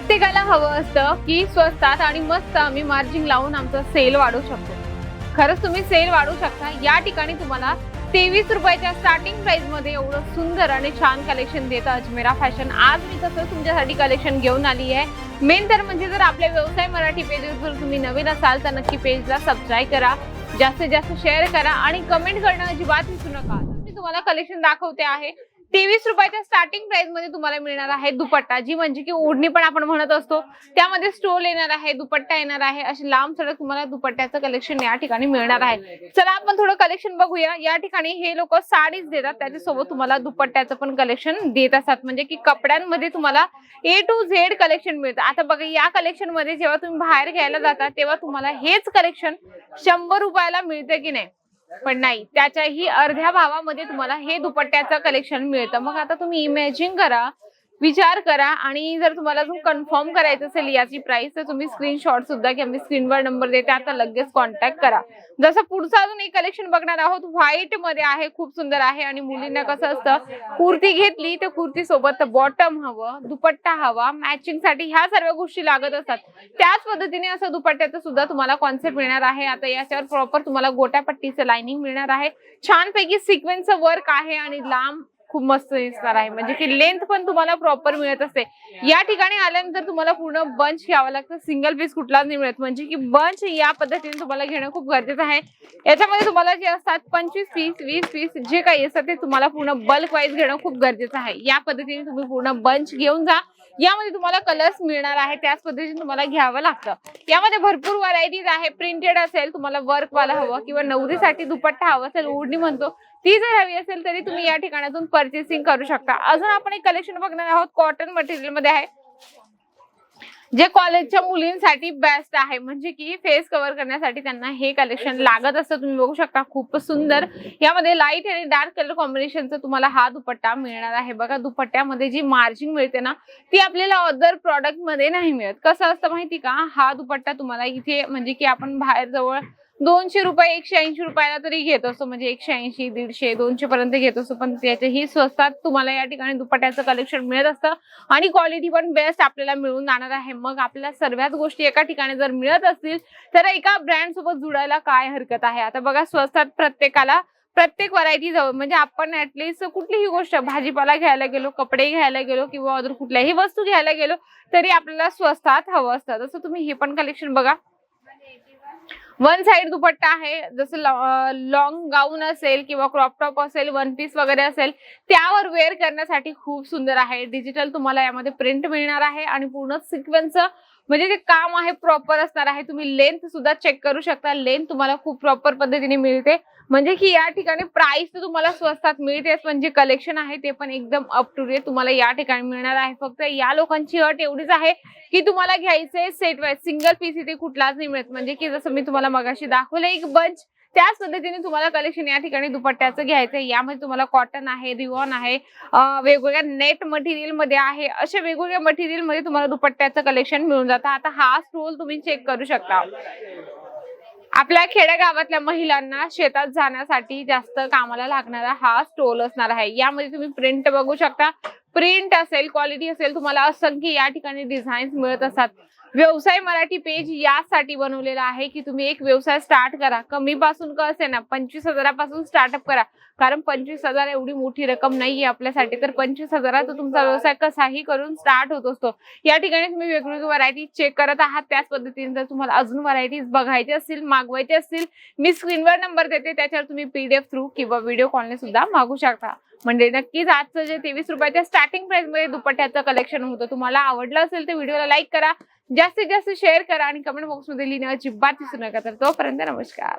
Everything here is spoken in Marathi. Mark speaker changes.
Speaker 1: प्रत्येकाला हवं असतं की स्वस्तात आणि मस्त आम्ही मार्जिन लावून आमचा सेल वाढवू शकतो. खरंच तुम्ही सेल वाढवू शकता. या ठिकाणी तुम्हाला तेवीस रुपयाच्या स्टार्टिंग प्राइसमध्ये एवढं सुंदर आणि छान कलेक्शन देत अजमेरा फॅशन आज मी तसं तुमच्यासाठी कलेक्शन घेऊन आली आहे. मेन तर म्हणजे जर आपल्या व्यवसाय मराठी पेजवर जर तुम्ही नवीन असाल तर नक्की पेजला सबस्क्राईब करा. जास्तीत जास्त शेअर करा आणि कमेंट करणं अजिबात विसरू नका. मी तुम्हाला कलेक्शन दाखवते आहे. तेवीस रुपयाच्या स्टार्टिंग प्राइसमध्ये तुम्हाला मिळणार आहे दुपट्टा जी म्हणजे की ओढणी पण आपण म्हणत असतो. त्यामध्ये स्टोल येणार आहे दुपट्टा येणार आहे अशी लांब सडक तुम्हाला दुपट्ट्याचं कलेक्शन या ठिकाणी मिळणार आहे. चला आपण थोडं कलेक्शन बघूया. या ठिकाणी हे लोक साडीच देतात त्याच्यासोबत तुम्हाला दुपट्ट्याचं पण कलेक्शन देत असतात. म्हणजे की कपड्यांमध्ये तुम्हाला ए टू झेड कलेक्शन मिळतं. आता बघा या कलेक्शनमध्ये जेव्हा तुम्ही बाहेर घ्यायला जाता तेव्हा तुम्हाला हेच कलेक्शन शंभर रुपयाला मिळतं की नाही? पण नाही त्याच्याही अर्ध्या भावामध्ये तुम्हाला हे दुपट्ट्याचं कलेक्शन मिळतं. मग आता तुम्ही इमॅजिन करा. विचार करा आणि जर तुम्हाला अजून कन्फर्म करायचं असेल याची प्राइस तर तुम्ही स्क्रीनशॉट सुद्धा किंवा मी स्क्रीनवर नंबर देते. आता लगेच कॉन्टॅक्ट करा. जसं पुढचं अजून एक कलेक्शन बघणार आहोत. व्हाईटमध्ये आहे. खूप सुंदर आहे. आणि मुलींना कसं असतं कुर्ती घेतली तर कुर्ती सोबत बॉटम हवं दुपट्टा हवा मॅचिंगसाठी ह्या सर्व गोष्टी लागत असतात. त्याच पद्धतीने असं दुपट्ट्याचं सुद्धा तुम्हाला कॉन्सेप्ट मिळणार आहे. आता याच्यावर प्रॉपर तुम्हाला गोट्या पट्टीचं लाइनिंग मिळणार आहे. छानपैकी सिक्वेन्सचं वर्क आहे आणि लांब खूप मस्त दिसणार आहे. म्हणजे की लेंथ पण तुम्हाला प्रॉपर मिळत असते. या ठिकाणी आल्यानंतर तुम्हाला पूर्ण बंच घ्यावं लागतं. सिंगल पीस कुठलाच नाही मिळत. म्हणजे की बंच या पद्धतीने तुम्हाला घेणं खूप गरजेचं आहे. याच्यामध्ये तुम्हाला जे असतात पंचवीस पीस वीस पीस जे काही असतात ते तुम्हाला पूर्ण बल्क वाईज घेणं खूप गरजेचं आहे. या पद्धतीने तुम्ही पूर्ण बंच घेऊन जा. यामध्ये तुम्हाला कलर्स मिळणार आहे त्याच पद्धतीने तुम्हाला घ्यावं लागतं. यामध्ये भरपूर व्हरायटीज आहे. प्रिंटेड असेल तुम्हाला वर्क वाला हवं किंवा नवरीसाठी दुपट्टा हवा असेल ओढणी म्हणतो ती जर हवी असेल तरी तुम्ही या ठिकाणातून परचेसिंग करू शकता. अजून आपण एक कलेक्शन बघणार आहोत. कॉटन मटेरियलमध्ये आहे. जे कॉलेजच्या मुलींसाठी बेस्ट आहे. म्हणजे की फेस कव्हर करण्यासाठी त्यांना हे कलेक्शन लागत असतं. तुम्ही बघू शकता खूप सुंदर. यामध्ये लाइट आणि डार्क कलर कॉम्बिनेशनचा तुम्हाला हा दुपट्टा मिळणार आहे. बघा दुपट्ट्यामध्ये जी मार्जिन मिळते ना ती आपल्याला अदर प्रॉडक्टमध्ये नाही मिळत. कसं असतं माहिती का? हा दुपट्टा तुम्हाला इथे म्हणजे की आपण बाहेर जवळ दोनशे रुपये एकशे ऐंशी रुपयाला तरी घेत असतो. म्हणजे एकशे ऐंशी दीडशे दोनशे पर्यंत घेत असतो. पण त्याच्याही स्वस्तात तुम्हाला या ठिकाणी दुपट्ट्याचं कलेक्शन मिळत असतं. आणि क्वालिटी पण बेस्ट आपल्याला मिळून जाणार आहे. मग आपल्याला सर्वच गोष्टी एका ठिकाणी जर मिळत असतील तर एका ब्रँड सोबत जुडायला काय हरकत आहे? आता बघा स्वस्तात प्रत्येकाला प्रत्येक व्हरायटी जवळ म्हणजे आपण ऍटलिस्ट कुठलीही गोष्ट भाजीपाला घ्यायला गेलो कपडे घ्यायला गेलो किंवा अदर कुठल्याही वस्तू घ्यायला गेलो तरी आपल्याला स्वस्तात हवं असतं. तसं तुम्ही हे पण कलेक्शन बघा. वन साइड दुपट्टा आहे जसं लॉंग गाऊन असेल किंवा क्रॉप टॉप असेल वन पीस वगैरे असेल त्यावर वेअर करण्यासाठी खूप सुंदर आहे. डिजिटल तुम्हाला यामध्ये प्रिंट मिळणार आहे आणि पूर्ण सिक्वेन्स म्हणजे जे काम आहे प्रॉपर असणार आहे तुम्ही लेंथ सुद्धा चेक करू शकता. लेंथ तुम्हाला खूप प्रॉपर पद्धतीने मिळते. म्हणजे की या ठिकाणी प्राइस तर तुम्हाला स्वस्तात मिळतेच पण जे कलेक्शन आहे ते पण एकदम अप टू डेट तुम्हाला या ठिकाणी मिळणार आहे. फक्त या लोकांची अट एवढीच आहे की तुम्हाला घ्यायचंय सेट वाईज सिंगल पीस इथे कुठलाच नाही मिळत. म्हणजे की जसं मी तुम्हाला मगाशी दाखवलं एक बंच त्याच पद्धतीने तुम्हाला कलेक्शन या ठिकाणी दुपट्ट्याचं घ्यायचंय यामध्ये तुम्हाला कॉटन आहे रिवॉन आहे वेगवेगळ्या नेट मटेरियलमध्ये आहे. अशा वेगवेगळ्या मटेरियलमध्ये तुम्हाला दुपट्ट्याचं कलेक्शन मिळून जातं. आता हा स्टोल तुम्ही चेक करू शकता. आपल्या खेडेगावातल्या महिलांना शेतात जाण्यासाठी जास्त कामाला लागणारा हा स्टोल असणार आहे. यामध्ये तुम्ही प्रिंट बघू शकता. प्रिंट असेल क्वालिटी असेल तुम्हाला असंख्य या ठिकाणी डिझाईन्स मिळत असतात. व्यवसाय मराठी पेज यासाठी बनवलेला आहे की तुम्ही एक व्यवसाय स्टार्ट करा. कमी पासून का असे ना पंचवीस हजारापासून स्टार्टअप करा. कारण पंचवीस हजार एवढी मोठी रक्कम नाहीये आपल्यासाठी. तर पंचवीस हजारात तुमचा व्यवसाय कसाही करून स्टार्ट होत असतो. या ठिकाणी तुम्ही वेगवेगळी व्हरायटी चेक करत आहात. त्याच पद्धतीने जर तुम्हाला अजून व्हरायटीज बघायची असतील मागवायची असतील मी स्क्रीनवर नंबर देते. त्याच्यावर तुम्ही पीडीएफ थ्रू किंवा व्हिडिओ कॉलने सुद्धा मागू शकता. म्हणजे नक्कीच आजचं जे तेवीस रुपयाच्या स्टार्टिंग प्राइसमध्ये दुपट्ट्याचं कलेक्शन होतं तुम्हाला आवडलं असेल तर व्हिडिओला लाईक करा. जास्तीत जास्त शेअर करा आणि कमेंट बॉक्समध्ये लिहिणं अजिबात विसरू नका. तर तोपर्यंत नमस्कार.